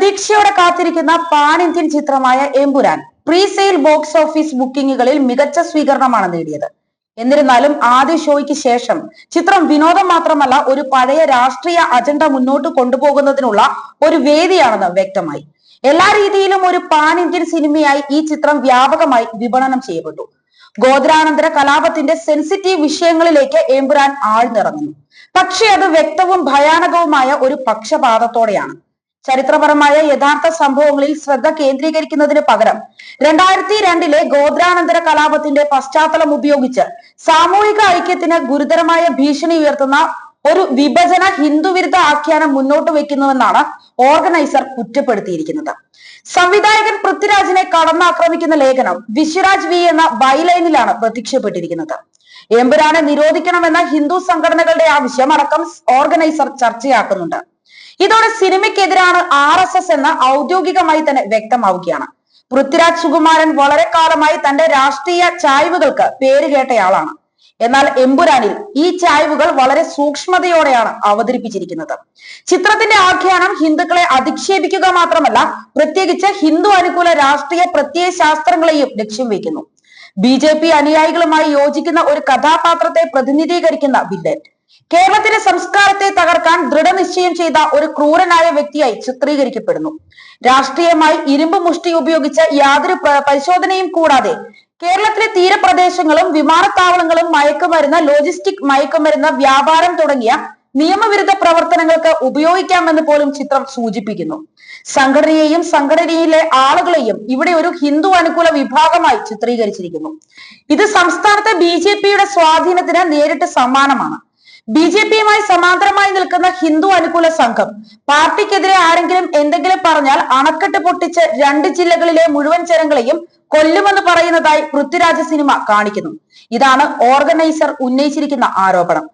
പ്രതീക്ഷയോടെ കാത്തിരിക്കുന്ന pan Indian ചിത്രമായ Empuraan pre sale box office ബുക്കിംഗുകളിൽ മികച്ച സ്വീകരണമാണ് നേടിയത്. എന്നിരുന്നാലും ആദ്യ ഷോയ്ക്ക് ശേഷം ചിത്രം വിനോദം മാത്രമല്ല ഒരു പഴയ രാഷ്ട്രീയ അജണ്ട മുന്നോട്ട് കൊണ്ടുപോകുന്നതിനുള്ള ഒരു വേദിയാണെന്ന് വ്യക്തമായി. എല്ലാ രീതിയിലും ഒരു പാൻ ഇന്ത്യൻ സിനിമയായി ഈ ചിത്രം വ്യാപകമായി വിപണനം ചെയ്യപ്പെട്ടു. ഗോത്രാനന്തര കലാപത്തിന്റെ സെൻസിറ്റീവ് വിഷയങ്ങളിലേക്ക് എമ്പുരാൻ ആഴ്ന്നിറങ്ങുന്നു. പക്ഷേ അത് വ്യക്തവും ഭയാനകവുമായ ഒരു പക്ഷപാതത്തോടെയാണ്. ചരിത്രപരമായ യഥാർത്ഥ സംഭവങ്ങളിൽ ശ്രദ്ധ കേന്ദ്രീകരിക്കുന്നതിന് പകരം രണ്ടായിരത്തി രണ്ടിലെ ഗോത്രാനന്തര കലാപത്തിന്റെ പശ്ചാത്തലം ഉപയോഗിച്ച് സാമൂഹിക ഐക്യത്തിന് ഗുരുതരമായ ഭീഷണി ഉയർത്തുന്ന ഒരു വിഭജന ഹിന്ദുവിരുദ്ധ ആഖ്യാനം മുന്നോട്ട് വെക്കുന്നുവെന്നാണ് ഓർഗനൈസർ കുറ്റപ്പെടുത്തിയിരിക്കുന്നത്. സംവിധായകൻ പൃഥ്വിരാജിനെ കടന്നാക്രമിക്കുന്ന ലേഖനം വിശ്വരാജ് വി എന്ന ബൈലൈനിലാണ് പ്രത്യക്ഷപ്പെട്ടിരിക്കുന്നത്. എമ്പുരാനെ നിരോധിക്കണമെന്ന ഹിന്ദു സംഘടനകളുടെ ആവശ്യം അടക്കം ഓർഗനൈസർ ചർച്ചയാക്കുന്നുണ്ട്. ഇതോടെ സിനിമയ്ക്കെതിരാണ് ആർ എസ് എസ് എന്ന് ഔദ്യോഗികമായി തന്നെ വ്യക്തമാവുകയാണ്. പൃഥ്വിരാജ് സുകുമാരൻ വളരെ കാലമായി തന്റെ രാഷ്ട്രീയ ചായ്വുകൾക്ക് പേരുകേട്ടയാളാണ് എന്നാൽ എമ്പുരാനിൽ ഈ ചായ്വുകൾ വളരെ സൂക്ഷ്മതയോടെയാണ് അവതരിപ്പിച്ചിരിക്കുന്നത്. ചിത്രത്തിന്റെ ആഖ്യാനം ഹിന്ദുക്കളെ അധിക്ഷേപിക്കുക മാത്രമല്ല പ്രത്യേകിച്ച് ഹിന്ദു അനുകൂല രാഷ്ട്രീയ പ്രത്യയ ശാസ്ത്രങ്ങളെയും ലക്ഷ്യം വയ്ക്കുന്നു. ബി ജെ പി അനുയായികളുമായി യോജിക്കുന്ന ഒരു കഥാപാത്രത്തെ പ്രതിനിധീകരിക്കുന്ന വില്ലൻ കേരളത്തിലെ സംസ്കാരത്തെ തകർക്കാൻ ദൃഢനിശ്ചയം ചെയ്ത ഒരു ക്രൂരനായ വ്യക്തിയായി ചിത്രീകരിക്കപ്പെടുന്നു. രാഷ്ട്രീയമായി ഇരുമ്പ് മുഷ്ടി ഉപയോഗിച്ച് യാതൊരു പരിശോധനയും കൂടാതെ കേരളത്തിലെ തീരപ്രദേശങ്ങളും വിമാനത്താവളങ്ങളും മയക്കുമരുന്ന് ലോജിസ്റ്റിക് മയക്കുമരുന്ന് വ്യാപാരം തുടങ്ങിയ നിയമവിരുദ്ധ പ്രവർത്തനങ്ങൾക്ക് ഉപയോഗിക്കാമെന്ന് പോലും ചിത്രം സൂചിപ്പിക്കുന്നു. സംഘടനയെയും സംഘടനയിലെ ആളുകളെയും ഇവിടെ ഒരു ഹിന്ദു അനുകൂല വിഭാഗമായി ചിത്രീകരിച്ചിരിക്കുന്നു. ഇത് സംസ്ഥാനത്തെ ബി സ്വാധീനത്തിന് നേരിട്ട് സമ്മാനമാണ്. ബി ജെ പിയുമായി സമാന്തരമായി നിൽക്കുന്ന ഹിന്ദു അനുകൂല സംഘം. പാർട്ടിക്കെതിരെ ആരെങ്കിലും എന്തെങ്കിലും പറഞ്ഞാൽ അണക്കെട്ട് പൊട്ടിച്ച് രണ്ട് ജില്ലകളിലെ മുഴുവൻ ജനങ്ങളെയും കൊല്ലുമെന്ന് പറയുന്നതായി പൃഥ്വിരാജ സിനിമ കാണിക്കുന്നു. ഇതാണ് ഓർഗനൈസർ ഉന്നയിച്ചിരിക്കുന്ന ആരോപണം.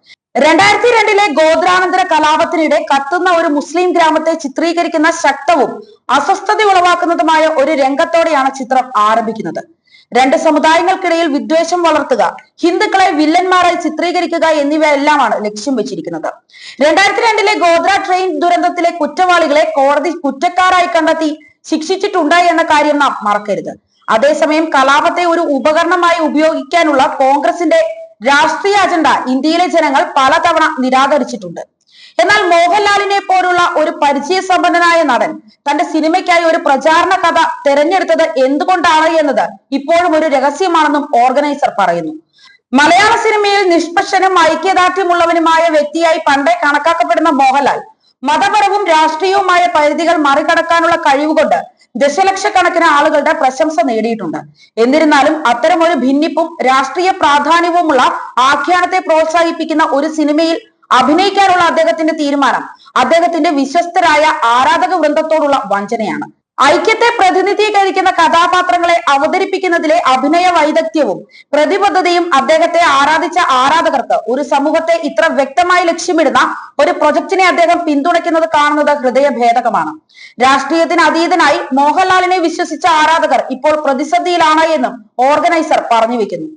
രണ്ടായിരത്തി രണ്ടിലെ ഗോത്രാനന്തര കലാപത്തിനിടെ കത്തുന്ന ഒരു മുസ്ലിം ഗ്രാമത്തെ ചിത്രീകരിക്കുന്ന ശക്തവും അസ്വസ്ഥത ഉളവാക്കുന്നതുമായ ഒരു രംഗത്തോടെയാണ് ചിത്രം ആരംഭിക്കുന്നത്. രണ്ട് സമുദായങ്ങൾക്കിടയിൽ വിദ്വേഷം വളർത്തുക ഹിന്ദുക്കളെ വില്ലന്മാരായി ചിത്രീകരിക്കുക എന്നിവയെല്ലാമാണ് ലക്ഷ്യം വെച്ചിരിക്കുന്നത്. രണ്ടായിരത്തി രണ്ടിലെ ഗോദ്ര ട്രെയിൻ ദുരന്തത്തിലെ കുറ്റവാളികളെ കോടതി കുറ്റക്കാരായി കണ്ടെത്തി ശിക്ഷിച്ചിട്ടുണ്ട് എന്ന കാര്യം നാം മറക്കരുത്. അതേസമയം കലാപത്തെ ഒരു ഉപകരണമായി ഉപയോഗിക്കാനുള്ള കോൺഗ്രസിന്റെ രാഷ്ട്രീയ അജണ്ട ഇന്ത്യയിലെ ജനങ്ങൾ പലതവണ നിരാകരിച്ചിട്ടുണ്ട്. എന്നാൽ മോഹൻലാലിനെ പോലുള്ള ഒരു പരിചയസമ്പന്നനായ നടൻ തന്റെ സിനിമയ്ക്കായി ഒരു പ്രചാരണ കഥ തെരഞ്ഞെടുത്തത് എന്തുകൊണ്ടാണ് എന്നത് ഇപ്പോഴും ഒരു രഹസ്യമാണെന്നും ഓർഗനൈസർ പറയുന്നു. മലയാള സിനിമയിൽ നിഷ്പക്ഷനും ഐക്യദാർഢ്യമുള്ളവനുമായ വ്യക്തിയായി പണ്ടേ കണക്കാക്കപ്പെടുന്ന മോഹൻലാൽ മതപരവും രാഷ്ട്രീയവുമായ പരിധികൾ മറികടക്കാനുള്ള കഴിവുകൊണ്ട് ദശലക്ഷക്കണക്കിന് ആളുകളുടെ പ്രശംസ നേടിയിട്ടുണ്ട്. എന്നിരുന്നാലും അത്തരം ഒരു ഭിന്നിപ്പും രാഷ്ട്രീയ പ്രാധാന്യവുമുള്ള ആഖ്യാനത്തെ പ്രോത്സാഹിപ്പിക്കുന്ന ഒരു സിനിമയിൽ അഭിനയിക്കാനുള്ള അദ്ദേഹത്തിന്റെ തീരുമാനം അദ്ദേഹത്തിന്റെ വിശ്വസ്തരായ ആരാധക വൃന്ദത്തോടുള്ള വഞ്ചനയാണ്. ഐക്യത്തെ പ്രതിനിധീകരിക്കുന്ന കഥാപാത്രങ്ങളെ അവതരിപ്പിക്കുന്നതിലെ അഭിനയ വൈദഗ്ധ്യവും പ്രതിബദ്ധതയും അദ്ദേഹത്തെ ആരാധിച്ച ആരാധകർക്ക് ഒരു സമൂഹത്തെ ഇത്ര വ്യക്തമായി ലക്ഷ്യമിടുന്ന ഒരു പ്രൊജക്ടിനെ അദ്ദേഹം പിന്തുണയ്ക്കുന്നത് കാണുന്നത് ഹൃദയഭേദകമാണ്. രാഷ്ട്രീയത്തിന് അതീതനായി മോഹൻലാലിനെ വിശ്വസിച്ച ആരാധകർ ഇപ്പോൾ പ്രതിസന്ധിയിലാണ് എന്നും ഓർഗനൈസർ പറഞ്ഞു വെക്കുന്നു.